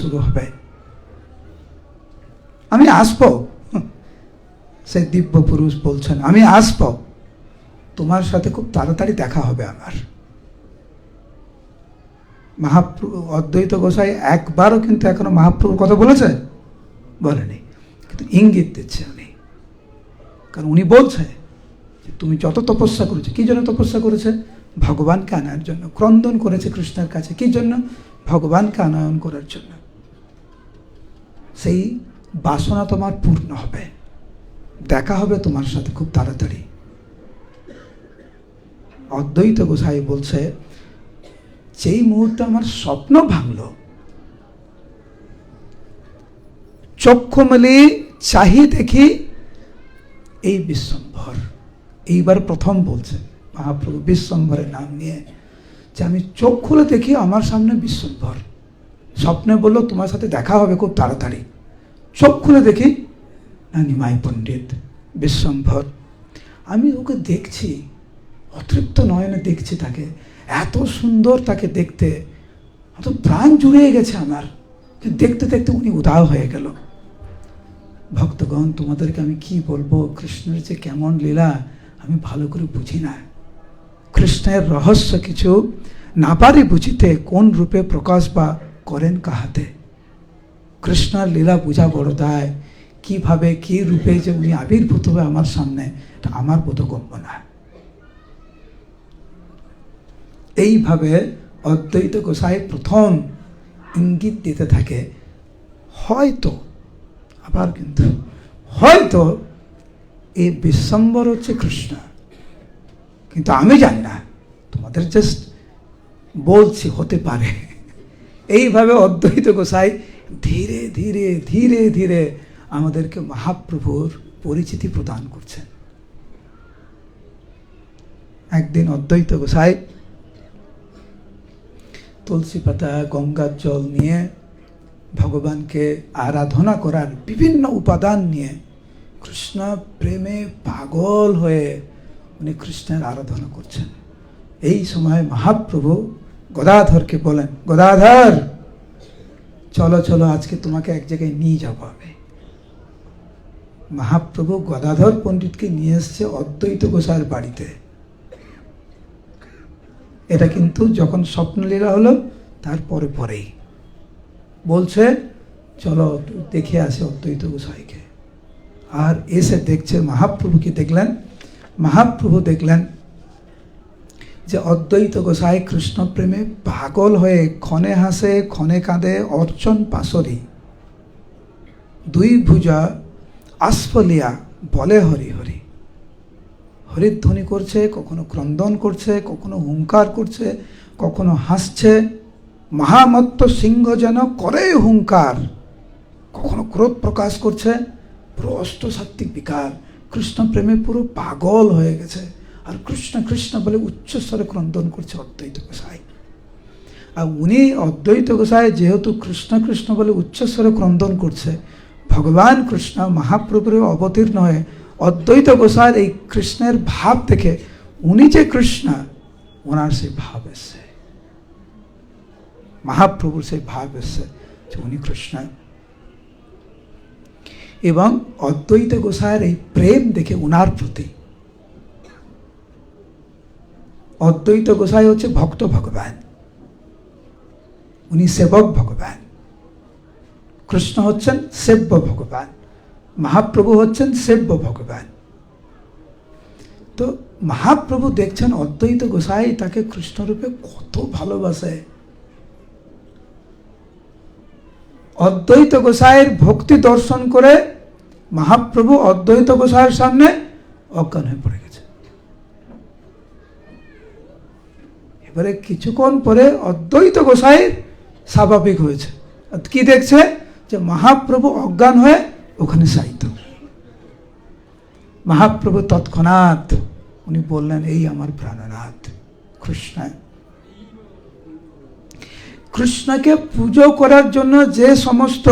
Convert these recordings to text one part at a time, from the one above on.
শুরু হবে। আমি আসব। সেই দিব্য পুরুষ বলছেন, আমি আসব। তোমার সাথে খুব তাড়াতাড়ি দেখা হবে আমার। মহাপ্রভু অদ্বৈত গোসাই একবারও কিন্তু এখনও মহাপ্রভুর কথা বলেছে? বলেনি। কিন্তু ইঙ্গিত দিচ্ছে উনি। কারণ উনি বলছে যে, তুমি যত তপস্যা করেছ, কি জন্য তপস্যা করেছে? ভগবানকে আনার জন্য। ক্রন্দন করেছে কৃষ্ণের কাছে। কি জন্য? ভগবানকে আনয়ন করার জন্য। সেই বাসনা তোমার পূর্ণ হবে। দেখা হবে তোমার সাথে খুব তাড়াতাড়ি। অদ্বৈত গোসাই বলছে, যেই মুহূর্তে আমার স্বপ্ন ভাঙল, চক্ষু মেলে চাহি দেখি এই বিশ্বম্ভর। এইবার প্রথম বলছে মহাপ্রভু বিশ্বম্ভরের নাম নিয়ে যে আমি চোখ খুলে দেখি আমার সামনে বিশ্বম্ভর। স্বপ্নে বলল, তোমার সাথে দেখা হবে খুব তাড়াতাড়ি। চোখ খুলে দেখি না নিমাই পণ্ডিত বিশ্বম্ভর আমি ওকে দেখছি, অতৃপ্ত নয়নে দেখছি তাকে। এত সুন্দর তাকে দেখতে, এত প্রাণ জুড়িয়ে গেছে আমার। দেখতে দেখতে উনি উদাহ হয়ে গেল। ভক্তগণ, তোমাদেরকে আমি কি বলব? কৃষ্ণের যে কেমন লীলা, আমি ভালো করে বুঝি না। কৃষ্ণের রহস্য কিছু না পারি বুঝিতে, কোন রূপে প্রকাশ বা করেন কাহাতে? কৃষ্ণার লীলা বোঝা বড় দায়। কীভাবে, কি রূপে যে উনি আবির্ভূত হবে আমার সামনে, এটা আমার বোধগম্য না। এইভাবে অদ্বৈত গোসাই প্রথম ইঙ্গিত দিতে থাকে। হয়তো, আবার কিন্তু, হয়তো এই বিশ্বম্বর হচ্ছে কৃষ্ণ। কিন্তু আমি জানি না, তোমাদের জাস্ট বলছি, হতে পারে। এইভাবে অদ্বৈত গোসাই ধীরে ধীরে ধীরে ধীরে আমাদেরকে মহাপ্রভুর পরিচিতি প্রদান করছেন। একদিন অদ্বৈত গোসাই তুলসী পাতা, গঙ্গার জল নিয়ে ভগবানকে আরাধনা করার বিভিন্ন উপাদান নিয়ে কৃষ্ণ প্রেমে পাগল হয়ে উনি কৃষ্ণের আরাধনা করছেন। এই সময় মহাপ্রভু গদাধরকে বলেন, গদাধর, চলো চলো, আজকে তোমাকে এক জায়গায় নিয়ে যাব আমি। মহাপ্রভু গদাধর পণ্ডিতকে নিয়ে এসছে অদ্বৈত গোসাইয়ের বাড়িতে। এটা কিন্তু যখন স্বপ্নলীলা হলো, তারপরে পরেই। বলছে, চলো, দেখে আসে অদ্বৈত গোসাইকে। আর এসে দেখছে, মহাপ্রভুকে দেখলেন। মহাপ্রভু দেখলেন যে অদ্বৈত গোসাই কৃষ্ণপ্রেমে পাগল হয়ে ক্ষণে হাসে, ক্ষণে কাঁদে অর্চন পাশরি। দুই ভুজা আস্ফলিয়া বলে হরি হরি। হরিধ্বনি করছে, কখনো ক্রন্দন করছে, কখনো হুঙ্কার করছে, কখনো হাসছে। মহামত্ত সিংহ যেন করে হুঙ্কার। কখনো ক্রোধ প্রকাশ করছে পুরো অষ্টসাত্ত্বিক বিকার। কৃষ্ণ প্রেমে পুরো পাগল হয়ে গেছে। আর কৃষ্ণ কৃষ্ণ বলে উচ্চস্বরে ক্রন্দন করছে অদ্বৈত গোসাই। আর উনি অদ্বৈত গোসাই যেহেতু কৃষ্ণ কৃষ্ণ বলে উচ্চস্বরে ক্রন্দন করছে, ভগবান কৃষ্ণ মহাপ্রভুর অবতীর্ণ হয়ে অদ্বৈত গোসাইয়ের এই কৃষ্ণের ভাব থেকে উনি যে কৃষ্ণ, ওনার সেই ভাব এসছে। মহাপ্রভুর সেই ভাব এসছে যে উনি কৃষ্ণ। এবং অদ্বৈত গোসাইয়ের এই প্রেম দেখে উনার প্রতি অদ্বৈত গোসাই হচ্ছে ভক্ত ভগবান। উনি সেবক ভগবান। কৃষ্ণ হচ্ছেন সেব্য ভগবান। মহাপ্রভু হচ্ছেন সেব্য ভগবান। তো মহাপ্রভু দেখছেন অদ্বৈত গোসাই তাকে কৃষ্ণরূপে কত ভালোবাসে। অদ্বৈত গোসাইয়ের ভক্তি দর্শন করে মহাপ্রভু অদ্বৈত গোসাইয়ের সামনে অজ্ঞান হয়ে পড়ে গেছে। এবারে কিছুক্ষণ পরে অদ্বৈত গোসাই স্বাভাবিক হয়েছে। কি দেখছে? যে মহাপ্রভু অজ্ঞান হয়ে ওখানে সাহিত্য মহাপ্রভু তৎক্ষণাৎ উনি বললেন, এই আমার প্রাণনাথ, কৃষ্ণ। কৃষ্ণকে পুজো করার জন্য যে সমস্ত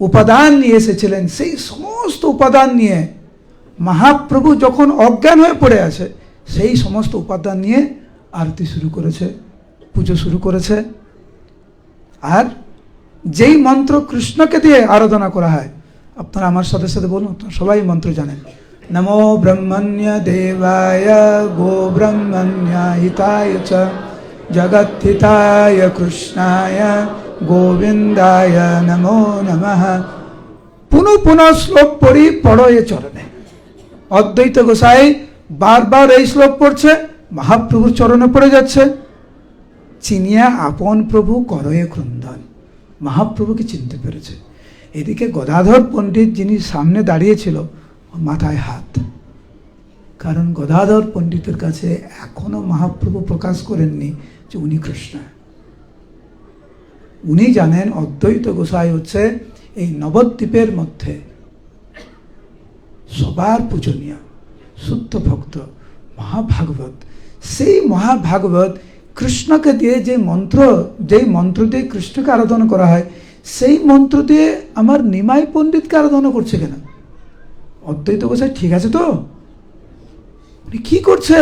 উপাদান নিয়ে এসেছিলেন, সেই সমস্ত উপাদান নিয়ে মহাপ্রভু যখন অজ্ঞান হয়ে পড়ে আছে, সেই সমস্ত উপাদান নিয়ে আরতি শুরু করেছে, পুজো শুরু করেছে। আর যেই মন্ত্র কৃষ্ণকে দিয়ে আরাধনা করা হয়, আপনারা আমার সাথে সাথে বলুন সবাই মন্ত্র জানেন। নমো ব্রহ্মণ্য দেবায়, গো ব্রহ্মণ্য হিতায় চ জগৎহিতায় কৃষ্ণায়, গোবিন্দায় নমো নমঃ। পুনঃ পুনঃ শ্লোক পড়ি, পড়ো এ চরণে। অদ্বৈত গোসাই বারবার এই শ্লোক পড়ছে মহাপ্রভুর চরণে পড়ে যাচ্ছে। চিনিয়া আপন প্রভু করয়ে ক্রন্দন। মহাপ্রভুকে চিনতে পেরেছে? এদিকে গদাধর পণ্ডিত যিনি সামনে দাঁড়িয়েছিল মাথায় হাত। কারণ গদাধর পণ্ডিতের কাছে এখনও মহাপ্রভু প্রকাশ করেননি যে উনি কৃষ্ণ। উনি জানেন অদ্বৈত গোসাই হচ্ছে এই নবদ্বীপের মধ্যে সবার পূজনীয়, শুদ্ধ ভক্ত, মহাভাগবত। সেই মহাভাগবত কৃষ্ণকে দিয়ে যে মন্ত্র, যেই মন্ত্র দিয়ে কৃষ্ণকে আরাধনা করা হয়, সেই মন্ত্র দিয়ে আমার নিমাই পণ্ডিতকে আরাধনা করছে কেন? অদ্বৈত গোসাই ঠিক আছে তো? কি করছে?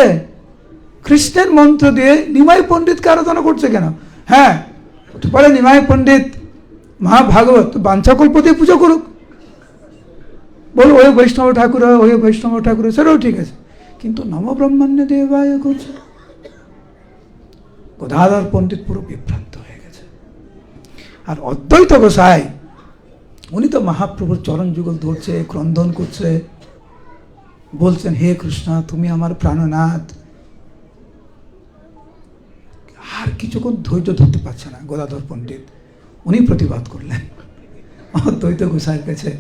কৃষ্ণের মন্ত্র দিয়ে নিমাই পণ্ডিতকে আরাধনা করছে কেন? হ্যাঁ হতে পারে নিমাই পণ্ডিত, মহাভাগবত, বাঞ্ছাকল্প দিয়ে পুজো করুক। বলো, ওই বৈষ্ণব ঠাকুর, ওই বৈষ্ণব ঠাকুর, সেটাও ঠিক আছে। কিন্তু নবব্রহ্মণ্য দেবায় করছে গদাধর পণ্ডিত পুরো বিভ্রান্ত হয়ে গেছে। আর অদ্বৈত গোসাই, উনি তো মহাপ্রভুর চরণ যুগল ধরছে, ক্রন্দন করছে। বলছেন, হে কৃষ্ণ, তুমি আমার প্রাণনাথ। আর কিছুক্ষণ ধৈর্য ধরতে পারছে না গোদাধর পণ্ডিত। উনি প্রতিবাদ করলেন অদ্বৈত গোসাইয়ের কাছে।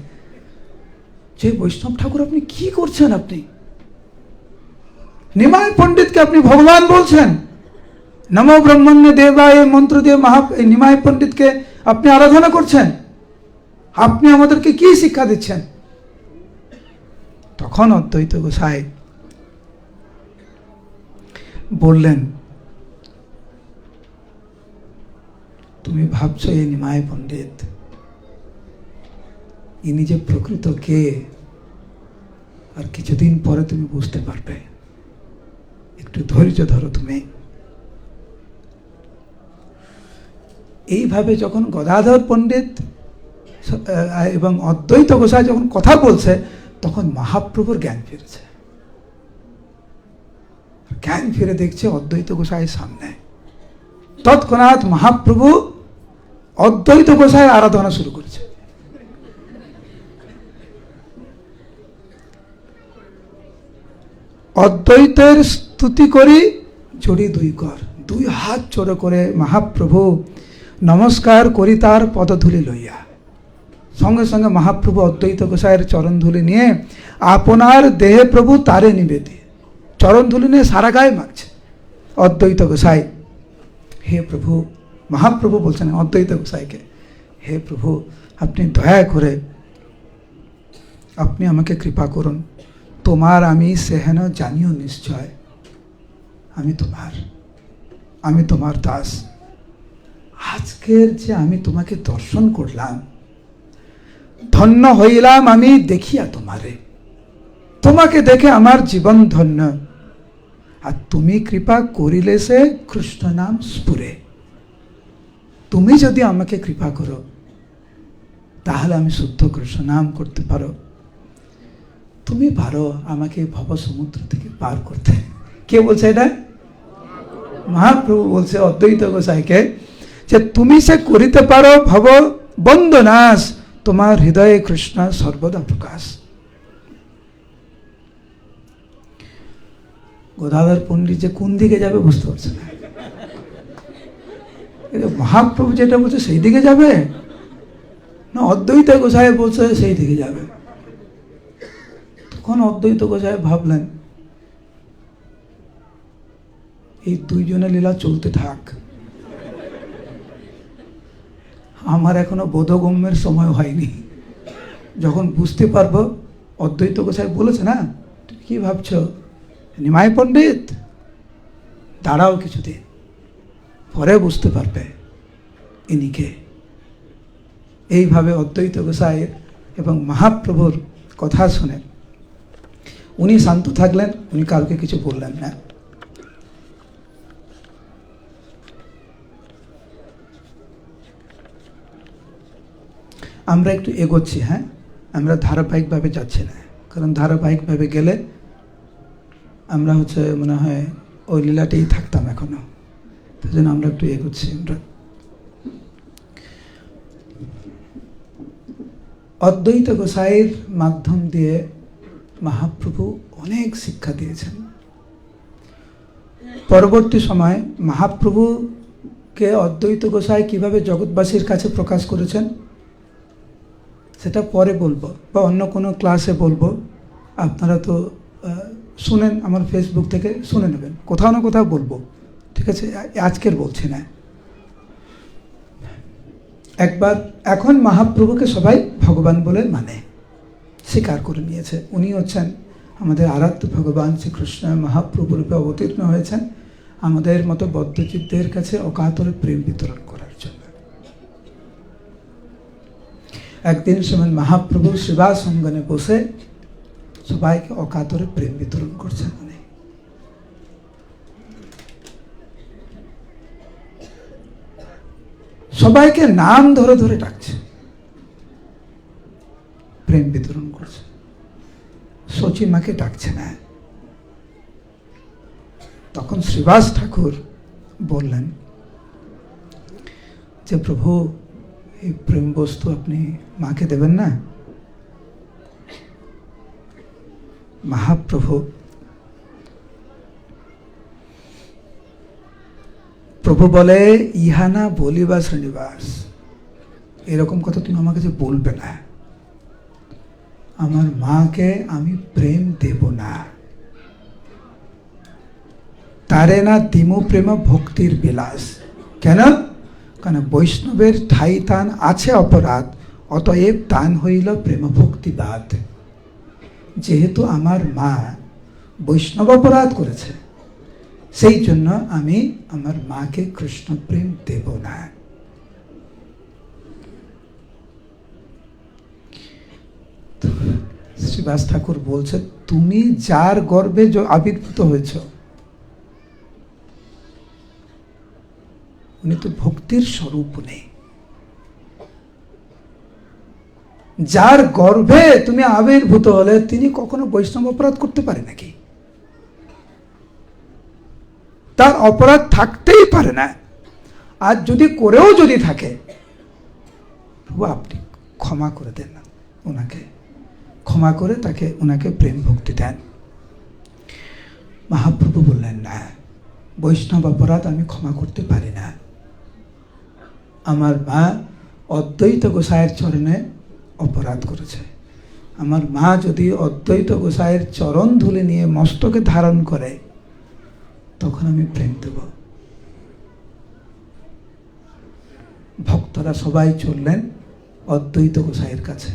যে বৈষ্ণব ঠাকুর, আপনি কি করছেন আপনি? নিমায় পণ্ডিতকে আপনি ভগবান বলছেন। নম ব্রহ্মণ্য দেবা এই মন্ত্র দিয়ে মহা নিমায় পণ্ডিতকে আপনি আরাধনা করছেন। আপনি আমাদেরকে কি শিক্ষা দিচ্ছেন? তখন অদ্বৈত গোসাই বললেন, তুমি ভাবছ এই নিমায় পণ্ডিত, ইনি যে প্রকৃত কে? আর কিছুদিন পরে তুমি বুঝতে পারবে। একটু ধৈর্য ধরো তুমি। এইভাবে যখন গদাধর পণ্ডিত এবং অদ্বৈত গোসাই যখন কথা বলছে, তখন মহাপ্রভুর জ্ঞান ফিরেছে। জ্ঞান ফিরে দেখছে অদ্বৈত গোসাইয়ের সামনে। তৎক্ষণাৎ মহাপ্রভু অদ্বৈত গোসাই আরাধনা শুরু করেছে। অদ্বৈতের স্তুতি করি, জড়ি দুই কর। দুই হাত জোড়ো করে মহাপ্রভু, নমস্কার করি তার পদধূলি লইয়া। সঙ্গে সঙ্গে মহাপ্রভু অদ্বৈত গোসাইয়ের চরণধুলি নিয়ে আপনার দেহে প্রভু তারে নিবেদি। চরণধুলি নিয়ে সারা গায়ে মাখছে। অদ্বৈত গোসাই, হে প্রভু, মহাপ্রভু বলছেন, অদ্বৈত গোসাইকে, হে প্রভু, আপনি দয়া করে, আপনি আমাকে কৃপা করুন। তোমার আমি সেহেন জানিও নিশ্চয়। আমি তোমার আমি তোমার দাস। আজকের যে আমি তোমাকে দর্শন করলাম, ধন্য হইলাম আমি দেখিয়া তোমারে। তোমাকে দেখে আমার জীবন ধন্য। আর তুমি কৃপা করিলে সে কৃষ্ণ নাম স্ফুরে তুমি যদি আমাকে কৃপা করো, তাহলে আমি শুদ্ধ কৃষ্ণ নাম করতে পারো। তুমি পারো আমাকে ভব সমুদ্র থেকে পার করতে। কে বলছে এটা? মহাপ্রভু বলছে, অদ্বৈত গোসাইকে যে তুমি সে করিতে পারো ভব বন্দনাশ, তোমার হৃদয়ে কৃষ্ণ সর্বদা প্রকাশ। গোদাধর পণ্ডিত যে কোন দিকে যাবে বুঝতে পারছে না। মহাপ্রভু যেটা বলছে সেই দিকে যাবে? না, অদ্বৈত গোসাই বলছে সেই দিকে যাবে। তখন অদ্বৈত গোসাই ভাবলেন এই দুইজনের লীলা চলতে থাক। আমার এখনও বোধগম্যের সময় হয়নি। যখন বুঝতে পারব, অদ্বৈত গোসাই বলেছে না, তুমি কি ভাবছ? নিমাই পণ্ডিত? দাঁড়াও কিছুদিন, পরে বুঝতে পারবে ইনিকে এইভাবে অদ্বৈত গোসাইয়ের এবং মহাপ্রভুর কথা শুনে উনি শান্ত থাকলেন, উনি কাউকে কিছু বললেন না। আমরা একটু এগোচ্ছি হ্যাঁ? আমরা ধারাবাহিকভাবে যাচ্ছি না। কারণ ধারাবাহিকভাবে গেলে আমরা হচ্ছে মনে হয় ওই লীলাতেই থাকতাম এখনও। তাই জন্য আমরা একটু এগোচ্ছি, আমরা। অদ্বৈত গোসাইয়ের মাধ্যম দিয়ে মহাপ্রভু অনেক শিক্ষা দিয়েছেন। পরবর্তী সময় মহাপ্রভুকে অদ্বৈত গোসাই কীভাবে জগৎবাসীর কাছে প্রকাশ করেছেন সেটা পরে বলব বা অন্য কোনো ক্লাসে বলব। আপনারা তো শুনেন আমার ফেসবুক থেকে, শুনে নেবেন। কোথাও না কোথাও বলব। ঠিক আছে? আজকের বলছি না। একবার, এখন মহাপ্রভুকে সবাই ভগবান বলে মানে। স্বীকার করে নিয়েছে। উনি হচ্ছেন আমাদের আরাধ্য ভগবান শ্রীকৃষ্ণ মহাপ্রভু রূপে অবতীর্ণ হয়েছেন। আমাদের মতো বদ্ধচিত্তের কাছে অকাতরে প্রেম বিতরণ করার জন্য একদিন সময় মহাপ্রভু শিবাসঙ্গনে বসে সবাইকে অকাতরে প্রেম বিতরণ করছেন উনি। সবাইকে নাম ধরে ধরে ডাকছে। প্রেম বিতরণ করছে। সচি মাকে ডাকছে না। তখন শ্রীবাস ঠাকুর বললেন যে, প্রভু এই প্রেম বস্তু আপনি মাকে দেবেন না? মহাপ্রভু, প্রভু বলে ইহানা বলিবা শ্রীনিবাস, এরকম কথা তুমি আমার কাছে বলবে না। আমার মাকে আমি প্রেম দেব না। তারে না দিমু প্রেম ভক্তির বিলাস। কেন? কারণ বৈষ্ণবের ঠাই তান আছে অপরাধ, অতএব তান হইল প্রেম ভক্তিবাদ যেহেতু আমার মা বৈষ্ণব অপরাধ করেছে, সেই জন্য আমি আমার মাকে কৃষ্ণ প্রেম দেব না। শ্রীবাস ঠাকুর বলছে, তুমি যার গর্বে আবির্ভূত হয়েছ উনি তো ভক্তির স্বরূপ নেই যার গর্ভে তুমি আবির্ভূত হলে তিনি কখনো বৈষ্ণব অপরাধ করতে পারে নাকি? তার অপরাধ থাকতেই পারে না। আর যদি করেও যদি থাকে, প্রভু আপনি ক্ষমা করে দেন না ওনাকে ক্ষমা করে তাকে ওনাকে প্রেম ভক্তি দেন। মহাপ্রভু বললেন, না, বৈষ্ণব অপরাধ আমি ক্ষমা করতে পারি না। আমার মা অদ্বৈত গোসাইয়ের চরণে অপরাধ করেছে। আমার মা যদি অদ্বৈত গোসাইয়ের চরণ ধুলে নিয়ে মস্তকে ধারণ করে, তখন আমি প্রেম দেব। ভক্তরা সবাই চললেন অদ্বৈত গোসাইয়ের কাছে।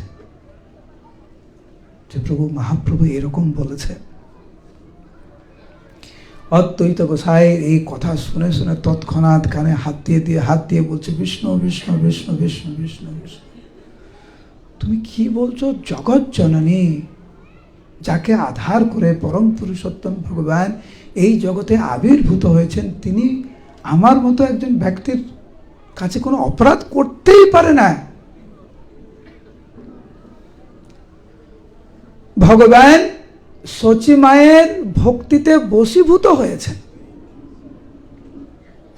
যে প্রভু, মহাপ্রভু এরকম বলেছে। অদ্বৈত গোসাইয়ের এই কথা শুনে শুনে তৎক্ষণাৎ কানে হাত দিয়ে দিয়ে হাত দিয়ে বলছে, বিষ্ণু বিষ্ণু বিষ্ণু বিষ্ণু বিষ্ণু বিষ্ণু। তুমি কি বলছো? জগৎ জননী, যাকে আধার করে পরম পুরুষোত্তম ভগবান এই জগতে আবির্ভূত হয়েছেন, তিনি আমার মতো একজন ব্যক্তির কাছে কোনো অপরাধ করতেই পারে না। ভগবান মায়ের ভক্তিতে বশীভূত হয়েছেন।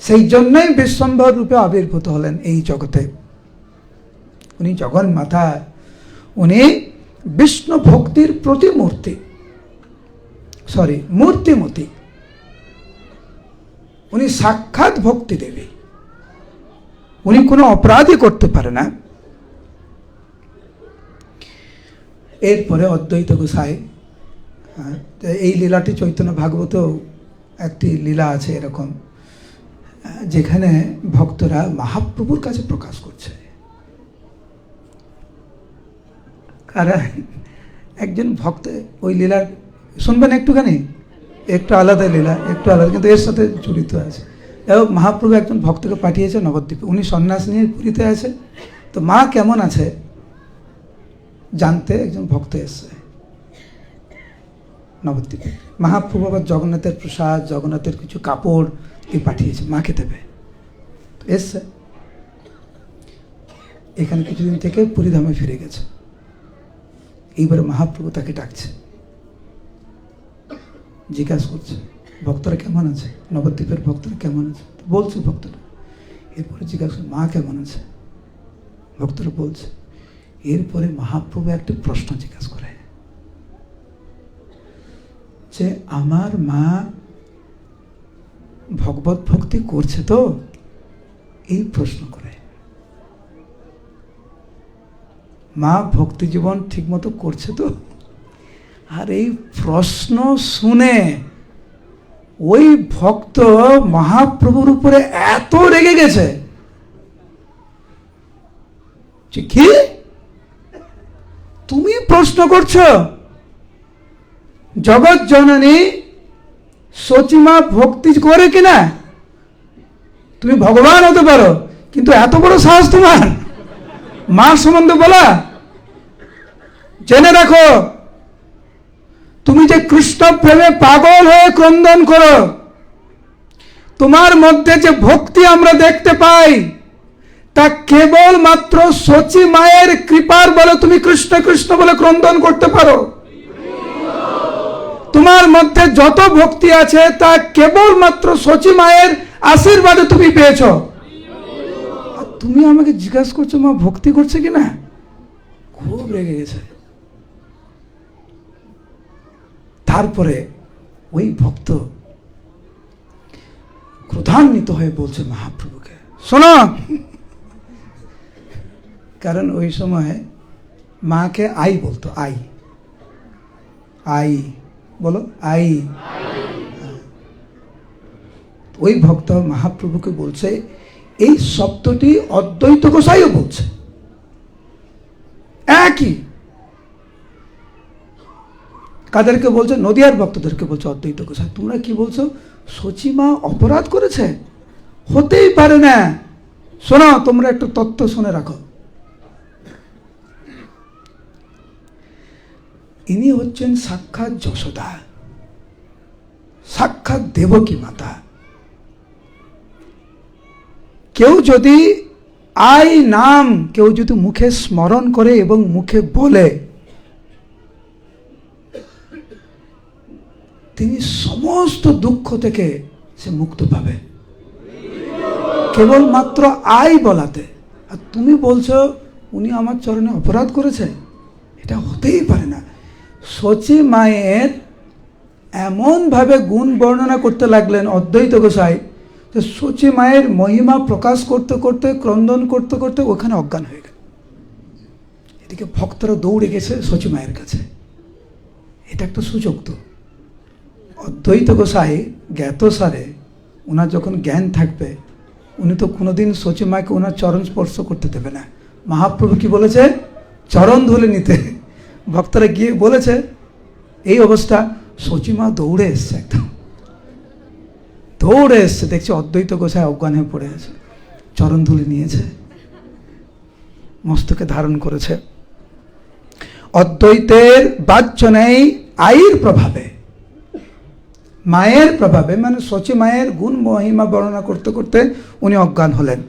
সেই জন্যই বিশ্বম্ভর রূপে আবির্ভূত হলেন এই জগতে। উনি জগন্মাতা উনি বিষ্ণু ভক্তির প্রতিমূর্তি। সরি, মূর্তিমতি। উনি সাক্ষাৎ ভক্তি দেবী। উনি কোনো অপরাধই করতে পারে না। এরপরে অদ্বৈত গোসাই এই লীলাটি চৈতন্য ভাগবতেও একটি লীলা আছে এরকম যেখানে ভক্তরা মহাপ্রভুর কাছে প্রকাশ করছে। কারণ একজন ভক্ত, ওই লীলা শুনবেন একটুখানি? একটু আলাদা লীলা, একটু আলাদা, কিন্তু এর সাথে জড়িত আছে। হোক, মহাপ্রভু একজন ভক্তকে পাঠিয়েছে নবদ্বীপে, উনি সন্ন্যাস নিয়ে পুরীতে আছে। তো মা কেমন আছে? জানতে একজন ভক্ত এসছে। নবদ্বীপে মহাপ্রভু আবার জগন্নাথের প্রসাদ জগন্নাথের কিছু কাপড় দিয়ে পাঠিয়েছে মাকে দেবে। এসছে এখানে কিছুদিন থেকে পুরীধামে ফিরে গেছে। এইবারে মহাপ্রভু তাকে ডাকছে। জিজ্ঞাসা করছে ভক্তরা কেমন আছে? নবদ্বীপের ভক্তরা কেমন আছে? বলছে ভক্তরা। এরপরে জিজ্ঞাসা করছে, মা কেমন আছে? ভক্তরা বলছে এরপরে মহাপ্রভু একটা প্রশ্ন জিজ্ঞাসা করে। যে আমার মা ভগবত ভক্তি করছে তো? এই প্রশ্ন করে। মা ভক্তি জীবন ঠিকমতো করছে তো? আর এই প্রশ্ন শুনে ওই ভক্ত মহাপ্রভুর উপরে এত রেগে গেছে। যে কি? তুমি প্রশ্ন করছ? জগৎ জননী সচিমা ভক্তি করে কিনা? তুমি ভগবান হতে পারো, কিন্তু এত বড় সাহস তোমার। মা সম্বন্ধে বলা। জেনে রাখো, তুমি যে কৃষ্ণ প্রেমে পাগল হয়ে ক্রন্দন করো, তোমার মধ্যে যে ভক্তি আমরা দেখতে পাই, তা কেবল মাত্র সচি মায়ের কৃপার বলে তুমি কৃষ্ণ কৃষ্ণ বলে ক্রন্দন করতে পারো। তোমার মধ্যে যত ভক্তি আছে, তা কেবল মাত্র সচি মায়ের আশীর্বাদে তুমি পেয়েছ। তুমি আমাকে জিজ্ঞাসা করছ, মা ভক্তি করছে কি না খুব রেগে গেছে। তারপরে ওই ভক্ত ক্রোধান্বিত হয়ে বলছে, মহাপ্রভুকে। শোনো, কারণ ওই সময় মাকে আই বলতো, আই। আই। বলো, আই। ওই ভক্ত মহাপ্রভুকে বলছে, এই শব্দটি অদ্বৈত গোসাইও বলছে। একই। কাদেরকে বলছে? নদিয়ার ভক্তদেরকে বলছে অদ্বৈত গোসাই। তোমরা কি বলছো? সচিমা অপরাধ করেছে? হতেই পারে না। শোনো, তোমরা একটু তত্ত্ব শুনে রাখো। ইনি হচ্ছেন সাক্ষাৎ যশোদা। সাক্ষাৎ দেবকী মাতা। কেউ যদি আই নাম কেউ যদি মুখে স্মরণ করে এবং মুখে বলে, তিনি সমস্ত দুঃখ থেকে সে মুক্ত পাবে। কেবলমাত্র আই বলাতে। আর তুমি বলছো, উনি আমার চরণে অপরাধ করেছে? এটা হতেই পারে না। সচি মায়ের এমনভাবে গুণ বর্ণনা করতে লাগলেন অদ্বৈত গোসাই, যে সচি মায়ের মহিমা প্রকাশ করতে করতে, ক্রন্দন করতে করতে ওখানে অজ্ঞান হয়ে গেল। এদিকে ভক্তরা দৌড়ে গেছে সচি মায়ের কাছে। এটা একটা সুযোগ তো। অদ্বৈত গোসাই জ্ঞাত সারে ওনার যখন জ্ঞান থাকবে, উনি তো কোনোদিন সচি মাকে ওনার চরণ স্পর্শ করতে দেবে না। মহাপ্রভু কি বলেছে? চরণ ধুলে নিতে ভক্তরা গিয়ে বলেছে, এই অবস্থা সচিমা দৌড়ে এসছে একদম। দৌড়ে এসছে, দেখছি অদ্বৈত গোসায় অজ্ঞান হয়ে পড়ে আছে, চরণ ধুলে নিয়েছে, মস্তকে ধারণ করেছে। অদ্বৈতের বাচ্য নেই আইর প্রভাবে। মায়ের প্রভাবে মানে সচি মায়ের গুণ মহিমা বর্ণনা করতে করতে উনি অজ্ঞান হলেন।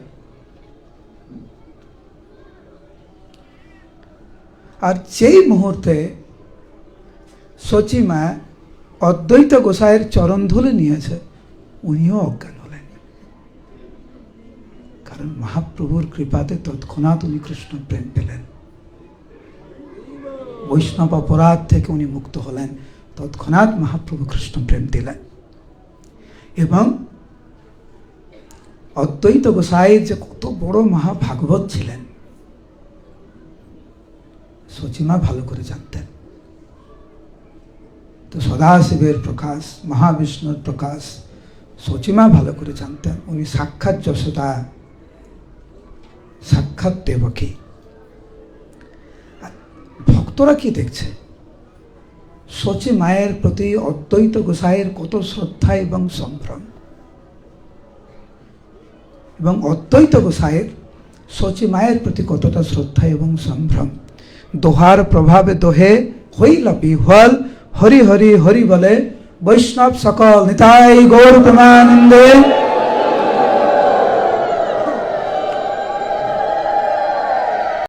আর যেই মুহূর্তে সচিমা অদ্বৈত গোসাইয়ের চরণ ধুলে নিয়েছে, উনিও অজ্ঞান হলেন। কারণ মহাপ্রভুর কৃপাতে তৎক্ষণাৎ উনি কৃষ্ণ প্রেম পেলেন। বৈষ্ণব অপরাধ থেকে উনি মুক্ত হলেন, তৎক্ষণাৎ মহাপ্রভু কৃষ্ণ প্রেম দিলেন। এবং অদ্বৈত গোসাইয়ের যে কত বড় মহাভাগবত ছিলেন সচিমা ভালো করে জানতেন। তো সদাশিবের প্রকাশ, মহাবিষ্ণুর প্রকাশ সচিমা ভালো করে জানতেন। উনি সাক্ষাৎ যশোদা, সাক্ষাৎ দেবকী। ভক্তরা কি দেখছে? সচি মায়ের প্রতি অদ্বৈত গোসাইয়ের কত শ্রদ্ধা এবং সম্ভ্রম। এবং অদ্বৈত গোসাইয়ের সচি মায়ের প্রতি কতটা শ্রদ্ধা এবং সম্ভ্রম। দোহার প্রভাবে দোহে হইল বিহ্বল হরি হরি হরি বলে বৈষ্ণব সকল নিতাই গৌর প্রেমানন্দে